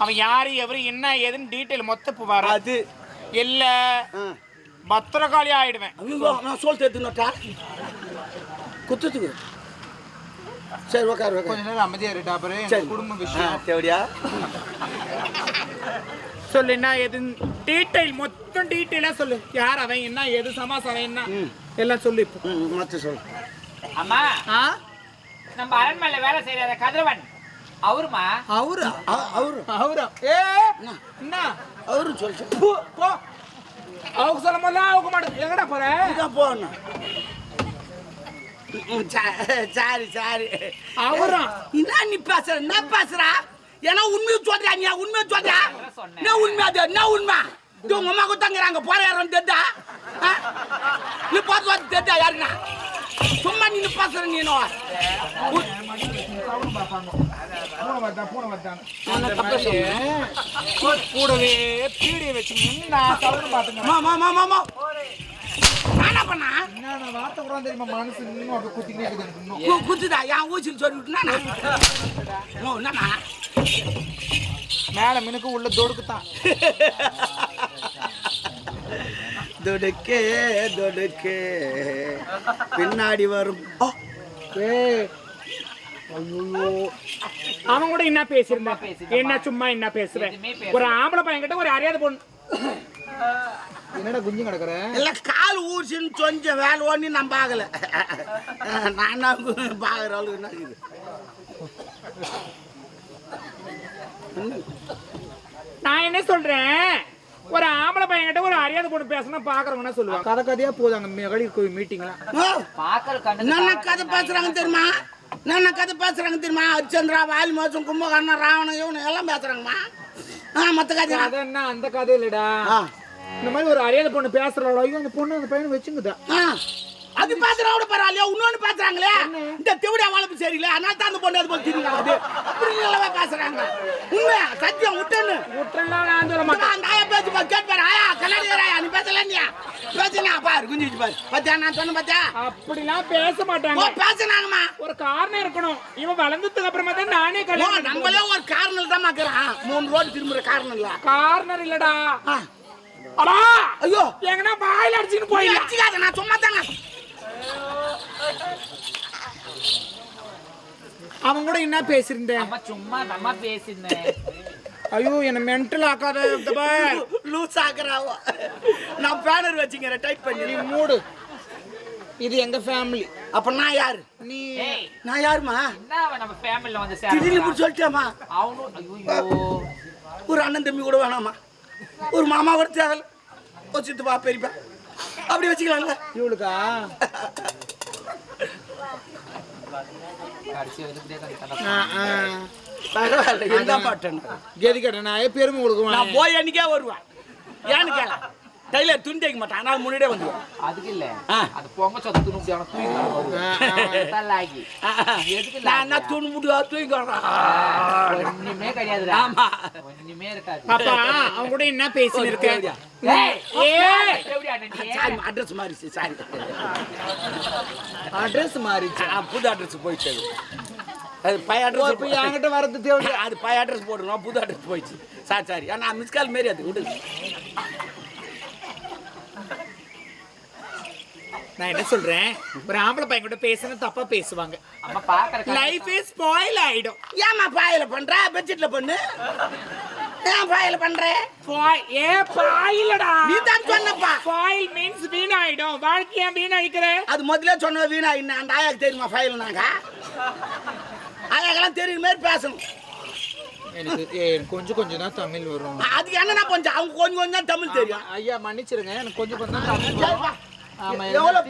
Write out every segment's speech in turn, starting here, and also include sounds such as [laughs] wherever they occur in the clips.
அவன் யாரு எவரு என்ன ஏதுன்னு டீட்டெயில் மொத்த புவார் அது. இல்ல. பத்திரகாளி ஆயிடுவேன். ஐயோ நான் சொல்லிட்டு எடுத்துனட்டா குத்துத்துக்கு சரி உக்கார் உக்கார். கொஞ்ச நேரம் அமைதியா இருட்டா அப்புறம் குடும்ப விஷயம். தேவடியா? சொல்லு என்ன ஏது? டீட்டெயில் மொத்தம் டீட்டெயிலா சொல்லு. யார் அவன் என்ன ஏது சமாசாரம் என்ன? எல்லாம் சொல்லு இப்போ. ம் மற்ற சொல் அம்மா. ஆ? நம்ம அரண்மனையில வேலை செய்யற கதிரவன். அவருமா? அவரா. அவரு. அவரா. ஏ என்ன? அவரு சொல் சொல். போ போ. அவங்க சொல்லும் போதெல்லாம் அவங்க மாட்டேன் எங்கடா போற? இதான் போகணும் சாரி சாரி. அவரா? என்ன நீ பேசுற? என்ன பேசுறா? ஏன்னா உண்மையை சொல்றியா நீ? உண்மையை சொல்றியா? சொன்னேன். என்ன உண்மை அது? என்ன உண்மை? உங்க அம்மா குத்தாங்கிறாங்க போற யாரும் தெரிதா நீ பார்த்து தெரிதா யாருன்னா? சும்மா நீ பேசுற நான்? கூடவே பீடியை வச்சு என்ன பண்ணா? என்ன வார்த்தை கூட தெரியுமா? மனசு இன்னும் அப்படி குத்திக்கிட்டே இருக்குது குத்துதா? என் ஊசியில் சொல்லி விட்டுனா என்னண்ணா? மேல மினுக்கு உள்ள தொடுக்கு தான் [laughs] தொடுக்கே தொடுக்கே. பின்னாடி வரும். அவன் கூட என்ன பேசியிருந்தான். என்ன சும்மா என்ன பேசுறேன். ஒரு ஆம்பளை பையன் கிட்ட ஒரு அறியாத பொண்ணு. என்னடா குஞ்சு கிடக்குற? எல்லாம் கால் ஊசின்னு கொஞ்சம் வேலை ஒண்ணு நான் பார்க்கல. நான் பார்க்குற அளவுக்கு என்ன இருக்குது? நான் என்ன சொல்றேன்? ஒரு ஆம்பளை பையன் கிட்ட ஒரு அறியாத பொண்ணு பேசணும் பாக்குறவங்கன்னா சொல்லுவாங்க. கதை கதையா மகளிர் கோவில் மீட்டிங்லாம் ஓ, பாக்குற கண்ணு கதை பேசுறாங்க தெரியுமா? என்னென்ன கதை பேசுறாங்க தெரியுமா? ஹரிச்சந்திரா வாலி மோசம் கும்பகர்ணன் ராவணன் இவனு எல்லாம் பேசுறாங்கம்மா. ஆ மற்ற கதை கதை என்ன? அந்த கதை இல்லடா இந்த மாதிரி ஒரு அறியாத பொண்ணு பேசுறாளோ? ஐயோ அந்த பொண்ணு அந்த பையனை வச்சுங்குதா. ஆ, அது பேசுறா கூட பரவாயில்லையா? இன்னொன்னு பேசுறாங்களே இந்த தெவிடா வளர்ப்பு சரியில்லை. அதனால தான் அந்த பொண்ணு அது போல திரும்பி இப்படி நல்லவா பேசுறாங்க. உண்மையா சத்தியம் விட்டுன்னு விட்டுலாம் நான் சொல்ல மாட்டேன். அந்த ஆயா பேச்சு பா பாரு. ஆயா கல்யாணி ஆயா நீ பேசல நீ பேசுனா பாரு குஞ்சு குஞ்சு பாரு. பத்தியா நான் சொன்ன பத்தியா? அப்படிலாம் பேச மாட்டாங்க. பேசுனாங்கம்மா. ஒரு காரணம் இருக்கணும். இவன் வளர்ந்ததுக்கு அப்புறமா தான் நானே கல்யாணம் நம்மளே ஒரு காரணம் தான் மாக்குறான் மூணு ரோடு திரும்புற காரணம் இல்ல. கார்னர் இல்லடா. அடா! ஐயோ. எங்கனா வாயில அடிச்சுன்னு போய் அடிச்சுக்காத நான் சும்மா தானே அவன் கூட என்ன பேசியிருந்தேன் அம்மா சும்மா நம்ம பேசியிருந்தேன். ஐயோ என்ன மென்டல் ஆக்காத. லூஸ் ஆக்குறாவோ நான் பேனர் வச்சுக்கிறேன் டைப் பண்ணி. நீ மூடு. இது எங்க ஃபேமிலி அப்ப நான் யாரு? நீ. நான் யாருமா என்ன நம்ம ஃபேமிலில வந்து திடீர்னு சேர இப்படி சொல்லிட்டேமா அவனும் ஐயோ. ஒரு அண்ணன் தம்பி கூட வேணாமா ஒரு மாமா கூட தேவையில்ல ஒரு சித்தப்பா பெரியப்பா. அப்படி வச்சுக்கலாம்ல. இவளுக்கா. பரவாயில்ல என்ன பாட்டேன் கெதி கட்ட நான் பெருமை கொடுக்குவேன் நான் போய் அன்னைக்கே வருவேன். ஏன்னு கேள. டைலர் துணி தைக்க மாட்டான். ஆனால் முன்னாடியே வந்துடுவேன் அதுக்கு இல்ல. அது பொங்க சொத்த துணு முடியான தூக்கி எதுக்கு நான் என்ன? துணி முடியா தூக்கிடுறேன் ஒண்ணுமே கிடையாதுடா. ஆமா. ஒண்ணுமே இருக்காது. அப்பா அவன் கூட என்ன பேசி? சாரி அட்ரஸ் மாறிச்சு சாரி. அட்ரஸ் மாறிச்சு. புது அட்ரஸ் போயிடுச்சு அது. பழைய அட்ரஸ் என்கிட்ட வரது தேவை அது பழைய அட்ரஸ் போட்டுருவோம் புது அட்ரஸ் போயிடுச்சு. Sorry sorry. ஆனால் மிஸ் கால் மாரி அது விடு. நான் என்ன சொல்றேன்? ஒரு ஆம்பளை பையன் கூட பேசணும் தப்பா பேசுவாங்க. அம்மா பாக்குற லைஃப் இஸ் ஸ்பாயில் ஆயிடும். ஏம்மா பாயில பண்ற? பெட்ஷீட்ல பண்ணு. ஏன் பாயில பண்ற? Spoil- ஏ பாயிலடா. நீ தான் சொன்னப்பா. ஃபாயில் மீன்ஸ் வீணாயிடும். வாழ்க்கைய வீணாயிக்கிற? அது முதல்ல சொன்ன வீணா இன்னும் அந்த ஆயாக்கு தெரியுமா ஃபைல் நாங்க? ஆயாக்கெல்லாம் தெரியுற மாதிரி பேசணும். எனக்கு கொஞ்சம் கொஞ்சம் தான் தமிழ் வரும். அதுக்கு என்னன்னா கொஞ்சம்? அவங்க கொஞ்சம் கொஞ்சம் தான் தமிழ் தெரியும். ஐயா மன்னிச்சிருங்க. எனக்கு கொஞ்சம் கொஞ்சம் தான் தமிழ் எவ்வளோ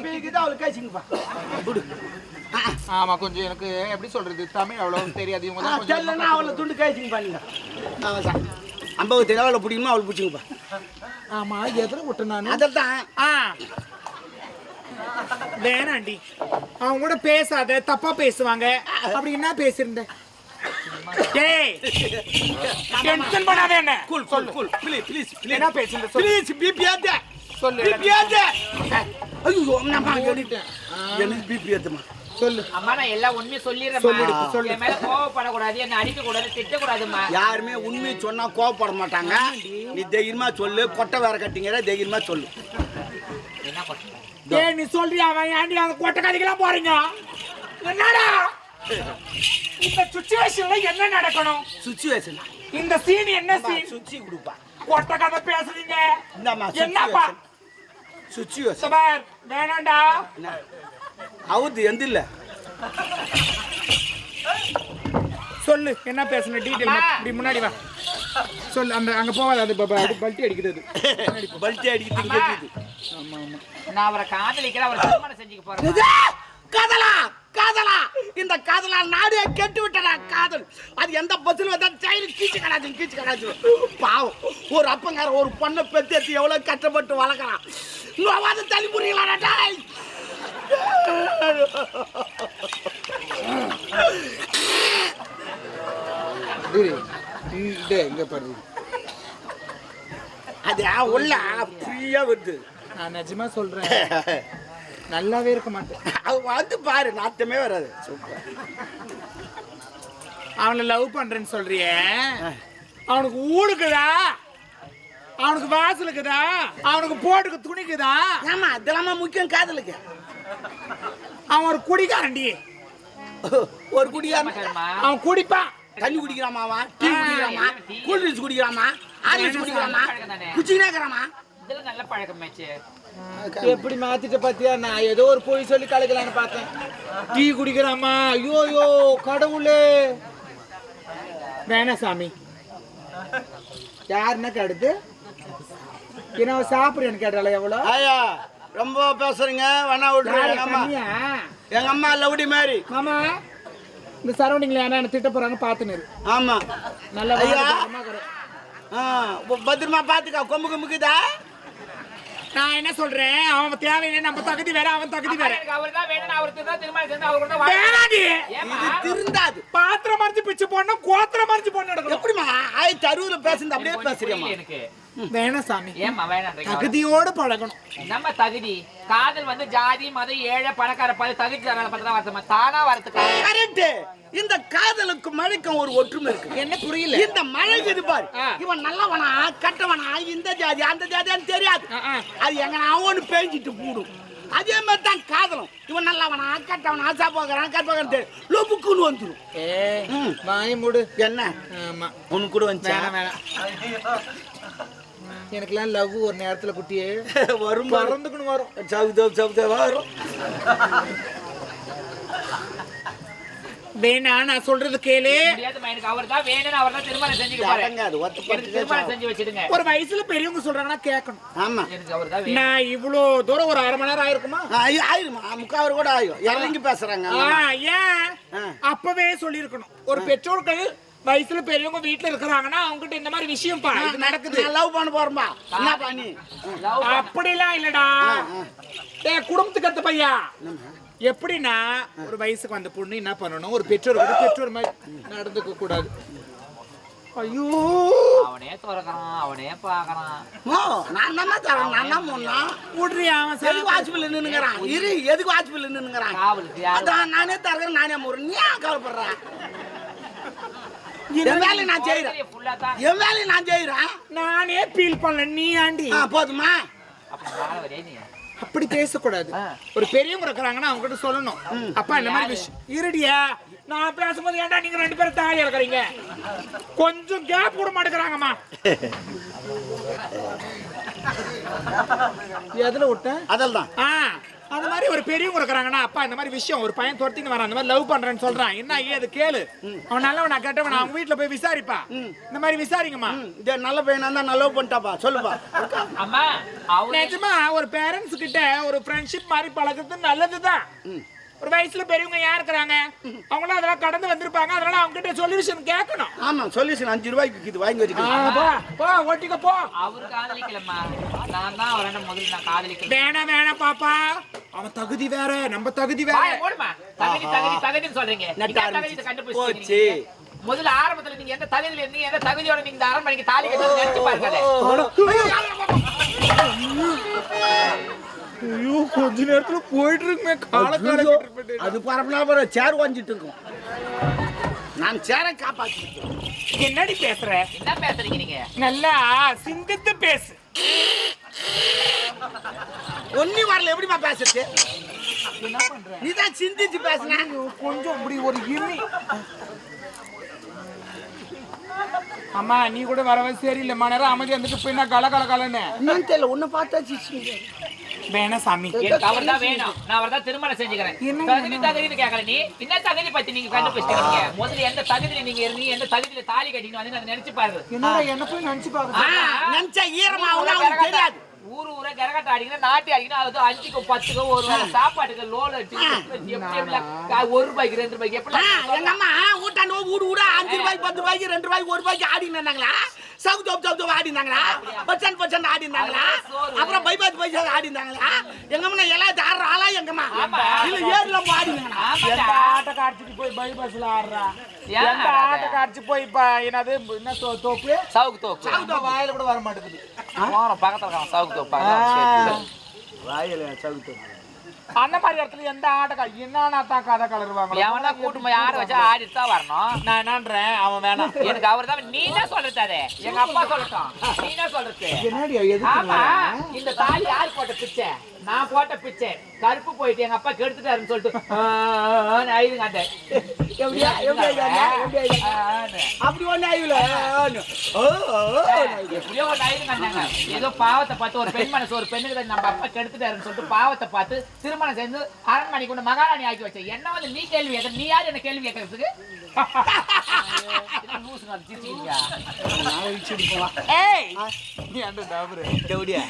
கேசிங்கப்பா விடு. ஆ, ஆமா கொஞ்சம் எனக்கு எப்படி சொல்றது? தமிழ் அவ்வளவு தெரியாது. இவங்க தான் கொஞ்சம் தெரியலன்னா அவ்வளோ துண்டு ஆமாம் சார் ஐம்பது தெரியும் அவ்வளோ பிடிக்குமோ அவ்வளோ பிடிச்சிங்கப்பா ஆமா எதிர விட்டு நானு? அதில் தான் ஆ. வேணாண்டி. அவங்க கூட பேசாத தப்பா பேசுவாங்க. அப்படி என்ன பேசியிருந்த? டேய் [laughs] டென்ஷன் பண்ணாத என்ன? Cool cool cool please please please என்ன பேசுறது சொல்லு. ப்ளீஸ் பிபி ஆத்தே. சொல்லு பிபி ஆத்தே ஐயோ அம்மா. ஆ. எனக்கு பிபி ஏத்துமா சொல்லு. அம்மா நான் எல்லாம் உண்மையை சொல்லிடுறேன் சொல்லிடு, சொல்லு. என் மேல கோவப்படக்கூடாது என்ன அடிக்க கூடாது திட்ட கூடாதுமா யாருமே உண்மையை சொன்னா கோவப்பட மாட்டாங்க நீ தைரியமா சொல்லு. கொட்டை வேற கட்டிங்கிற தைரியமா சொல்லு. என்ன பண்ணுறேன் ஏய் நீ சொல்றியா? அவன் ஏன்டி அந்த கொட்டை கதைக்கெல்லாம் போறீங்க? என்னடா? இந்த சுச்சுவேஷன்ல என்ன நடக்கணும்? சுச்சுவேஷன் இந்த சீன் என்ன சீன் சுச்சி கொடுப்பா. கொட்டை கதை பேசுறீங்க. இந்தாம்மா என்னப்பா? சுச்சுவேஷன் சபார் வேணாண்டா அவுது எந்த இல்ல சொல்லு என்ன பேசணும்? டீடைல். இப்படி முன்னாடி வா. சொல்லு அந்த அங்க போவாது அது பாபா அது பல்ட்டி அடிக்கிறது. பல்ட்டி. கேக்குது. ஆமா ஆமா. நான் அவரை காதலிக்கிறேன் அவரை திருமணம் செஞ்சுக்க போறேன். காதலா? காதலா? இந்த காதலா நாடே கெட்டு விட்டடா காதல். அது எந்த பஸ்ல வந்தா செயல் கீச்சு கடாச்சு கீச்சு கடாச்சு பாவம் ஒரு அப்பங்கார ஒரு பொண்ணை பெத்தேத்தி எவ்வளவு கஷ்டப்பட்டு வளர்க்கறான். நோவாத தள்ளி புரியலாடா டாய் இங்க பாரு அது உள்ள ஃப்ரீயா வருது. நான் நிஜமா சொல்றேன். [laughs] நல்லாவே இருக்க மாட்டேன். அது வந்து பாரு நாத்தமே வராது. சூப்பர். அவனை லவ் பண்றேன்னு சொல்றியே. அவனுக்கு ஊடுக்குதா? அவனுக்கு வாசல் இருக்குதா அவனுக்கு போட்டுக்கு துணிக்குதா? ஆமா அதெல்லாம் முக்கியம் காதலுக்கு? அவன் ஒரு குடிக்காரன்டி ஒரு சரிம்மா. அவன் குடிப்பான். தண்ணி குடிக்கிறாமாவா டீ குடிக்கிறாமா? டீ. கூல் ட்ரிங்க்ஸ் குடிக்கிறாமா? ஆர்லிக்ஸ் குடிக்கிறாமா. குச்சிக்கினே இருக்கிறாமா? இதெல்லாம் நல்ல பழக்கமாச்சு எப்படி மாத்திட்ட பாத்தியா? நான் ஏதோ ஒரு பொய் சொல்லி கலக்கலான்னு பார்த்தேன். டீ குடிக்கிறாமா ஐயோ ஐயோ கடவுளே. வேணாம் சாமி. யாருன்னா கடுத்து? என்ன சாப்பிடுறேன்னு கேட்டால எவ்வளோ? ஐயா ரொம்ப பேசுறீங்க. வேணா விட்டுரு யாரு, எங்க அம்மா? கன்னியா? எங்க அம்மா லவுடி மாதிரி மாமா இந்த சரௌண்டிங்ல யாரா என்ன திட்ட போறாங்க பாத்துன்னு இரு. ஆமா. நல்ல ஐயா. பத்திரமா பாத்துக்கா கொம்பு கொம்புக்குதா நான் என்ன சொல்றேன்? அவன் தேவையில்லை நம்ம தகுதி வேற அவன் தகுதி வேற. அவர் தான் வேணும் நான் அவருக்கு தான் திருமணம் செஞ்சு அவர் கூட தான் வாழ- வேணாடி. ஏம்மா? இது திருந்தாது. பாத்திரம் மறைச்சு பிச்சு போடணும் கோத்திரம் மறைச்சு போடணும் எப்படிமா ஆயிரத்தி அறுபதுல பேசுறது அப்படியே புரியல எனக்கு. வேணாம் சாமி ஏம்மா வேணான்றீங்க தகுதியோட பழகணும். நம்ம தகுதி? காதல் வந்து ஜாதி மதம் ஏழை பணக்கார பல தகுதி தராத பத்தி தான் வரதுமா தானா வரதுக்கு கரெக்ட் இந்த காதலுக்கு மழைக்கும் ஒரு ஒற்றுமை இருக்கு. என்ன புரியல? இந்த மழை இது பாரு. இவன் நல்லவனா கட்டவனா இந்த ஜாதி அந்த ஜாதியான்னு தெரியாது. அது எங்க அவனு பேஞ்சிட்டு கூடும் அதே மாதிரி தான் காதலும். இவன் நல்லவனா கட்டவனா சாப்பாக்குறான் கற்பகிறான் தெரியும் லொபுக்குன்னு வந்துடும் ம். வாய் மூடு. என்ன? ஆமா. உனக்கு கூட வந்துச்சா? வேணாம் வேணாம். எனக்குலாம் லவ் ஒரு நேரத்துல குட்டியே. [laughs] வரும் பாரு. பறந்துக்கணும் வரும். சவுதோ சவுதோ வரும். வேணா நான் சொல்றது கேளு. ஒரு வயசுல பெரியவங்க சொல்றாங்கன்னா கேட்கணும். ஆமா. நான் இவ்வளோ தூரம் ஒரு அரை மணி நேரம் ஆயிருக்குமா? ஆயிருமா? முக்காவர் கூட ஆயும் இறங்கி பேசுறாங்க ஆ, ஏன். அப்பவே சொல்லியிருக்கணும். ஒரு பெற்றோர்கள் வயசுல பெரியவங்க வீட்டுல இருக்கிறாங்கன்னா அவங்ககிட்ட இந்த மாதிரி விஷயம் பா இது நடக்குது. நான் லவ் பண்ண போறேன்பா. என்ன பண்ணி லவ் அப்படிலாம் இல்லடா. என் குடும்பத்துக்கு அடுத்த பையா? எப்படின்னா ஒரு வயசுக்கு வந்த பொண்ணு என்ன பண்ணணும்? ஒரு பெற்றோர் கூட பெற்றோர் மாதிரி நடந்துக்க கூடாது. ஐயோ. அவனே திறக்கிறான் அவனே பாக்குறான் ஓ நான் தானே தரேன் நான் தான் முன்னா விட்றி அவன் சரி. வாட்ச்பில் நின்னுங்கிறான்? இரு எதுக்கு வாட்ச்பில் நின்னுங்கிறான்? அதான் நானே தரேன் நானே முறை நீ கவலைப்படுறேன் என் வேலையை நான் செய்யறேன் என் வேலையை நான் செய்யறேன் நானே ஃபீல் பண்ணல நீ ஆண்டி ஆ, போதுமா? அப்படி பேசக்கூடாது. ஒரு பெரியவங்க இருக்கிறாங்கன்னா அவங்க கிட்ட சொல்லணும் அப்பா இந்த மாதிரி விஷயம். இருடியா நான் பேசும்போது ஏன்டா நீங்க ரெண்டு பேரும் தாலி இருக்கிறீங்க? கொஞ்சம் கேப் விட மாட்டேங்கிறாங்கம்மா எதுல விட்டேன்? அதில் தான் ஆ. அந்த மாதிரி ஒரு பெரியவங்க இருக்கிறாங்கன்னா அப்பா இந்த மாதிரி விஷயம் ஒரு பையன் துரத்தின்னு வரான் அந்த மாதிரி லவ் பண்றேன்னு சொல்றான். என்ன ஏது கேளு. அவன் நல்லவன் நான் கெட்டவன் அவங்க வீட்டுல போய் விசாரிப்பா. இந்த மாதிரி விசாரிங்கம்மா. இது நல்ல பையனா இருந்தா நல்ல பண்ணிட்டாப்பா. சொல்லுப்பா. அம்மா அவனே நிஜமா ஒரு பேரண்ட்ஸ் கிட்ட ஒரு ஃப்ரெண்ட்ஷிப் மாதிரி பழகுறது நல்லதுதான். ஒரு வயசுல பெரியவங்க யார் இருக்கிறாங்க? அவங்களும் அதெல்லாம் கடந்து வந்திருப்பாங்க. அதனால அவங்க கிட்ட சொல்யூஷன் கேட்கணும். ஆமா சொல்யூஷன் அஞ்சு ரூபாய்க்கு இது வாங்கி வச்சுக்கலாம் போ போ ஓட்டிக்க போ. அவரு காதலிக்கலம்மா. நான் தான் அவரை முதல்ல நான் காதலிக்கல வேணாம் வேணாம் பாப்பா. அவன் தகுதி வேற நம்ம தகுதி வேற. தகுதி தகுதி தகுதின்னு சொல்றீங்க. தகுதி. நீங்க. முதல்ல ஆரம்பத்துல நீங்க எந்த தகுதியில இருந்தீங்க எந்த தகுதியோட நீங்க இந்த அரண்மனைக்கு தாலி கட்டி நினைச்சு பாருங்க. ஐயோ கொஞ்ச நேரத்துல போயிட்டு இருக்குமே கால ஐயோ, அது பரப்புனா அப்புறம் சேர் வாஞ்சிட்டு இருக்கும். நான் சேரை காப்பாற்றிட்டேன் என்னடி பேசுற? என்ன பேசுறீங்க நீங்க? நல்லா சிந்தித்து பேசு. ஒன்னி வரல எப்படிமா பேசுறது? என்ன பண்ற? நீ தான் சிந்திச்சு பேசுன. கொஞ்சம் இப்படி ஒரு இமி அம்மா நீ கூட வரவே சரியில்லைம்மா நேரம் அமைதி வந்துட்டு போய் நான் கல கல கலன்னு என்னன்னு தெரியல உன்னை பார்த்தா சிரிச்சுங்க வேணா சாமி. அவர் தான் வேணும். நான் அவர் தான் திருமணம் செஞ்சுக்கிறேன். தகுதி தகுதின்னு கேட்கல நீ. என்ன தகுதி பத்தி நீங்க கண்டுபிடிச்சிட்டீங்க முதல்ல எந்த தகுதியில நீங்க இருந்தீங்க எந்த தகுதியில தாலி கட்டிங்க வந்து அதை நினைச்சு பாருங்க என்னடா என்ன போய் நினைச்சு பாருங்க நினைச்சா அவனுக்கு தெரியாது. ஊரு ஊரே கரகாட்டம் அடிக்கணும் நாட்டி அடிக்கணும் அது அஞ்சுக்கோ பத்துக்கோ ஒரு வேளை சாப்பாட்டுக்கு எப்படி ஒரு ரூபாய்க்கு ரெண்டு ரூபாய்க்கு எப்படி எங்க அம்மா ஊட்டாண்டு வீடு வீடா அஞ்சு ரூபாய்க்கு பத்து ரூபாய்க்கு ரெண்டு ரூபாய்க்கு ஒரு ரூபாய்க்கு ஆடி இருந்தாங்களா சவுத் சவுத் சவுத் ஆடி இருந்தாங்களா பர்சன்ட் பர்சன்ட் ஆடி இருந்தாங்களா அப்புறம் பைபாஸ் பைசா ஆடி இருந்தாங்களா எங்க அம்மா எல்லாத்தையும் ஆடுற ஆளா எங்க அம்மா? ஆமா. இல்ல ஏர்ல ஆடி இருந்தாங்களா எந்த. ஆட்ட காட்சிக்கு போய் பை பஸ்ல ஆடுறா? எந்த? ஆட்ட காட்சி போய் இப்ப என்னது என்ன தோப்பு? சவுக்கு தோப்பு. அந்த வாயில கூட வர மாட்டேங்குது அந்த மாதிரி இடத்துல எந்த ஆட்ட கா என்னன்னா தான் கதை கலருவாங்க எவனா கூட்டு போய் ஆட வச்சா ஆடிட்டு தான் வரணும் நான் என்னன்றேன் அவன் வேணாம் எனக்கு அவர் தான் நீ தான் சொல்றது எங்க அப்பா சொல்லட்டும் நீ தான் சொல்றது என்னடி ஆமா இந்த தாலி யார் போட்ட பிச்சை நான் போட்ட பிச்சை கருப்பு போயிட்டு எங்க அப்பா கெடுத்துட்டாருன்னு சொல்லிட்டு அழுதுங்க அந்த. எப்படியா எப்படியா எப்படியா. அப்படி ஒண்ணு ஆயில எப்படியோ அந்தாங்க. ஏதோ பாவத்தை பார்த்து ஒரு பெண் மனசு ஒரு பெண்ணுக்கு நம்ம அப்பா கெடுத்துட்டாருன்னு சொல்லிட்டு பாவத்தை பார்த்து திருமணம் செஞ்சு அரண்மனை கொண்டு மகாராணி ஆக்கி வச்ச. என்ன வந்து நீ கேள்வி கேட்க நீ யார் என்ன கேள்வி கேட்கறதுக்கு. ஏய். நீ அந்த எப்படியா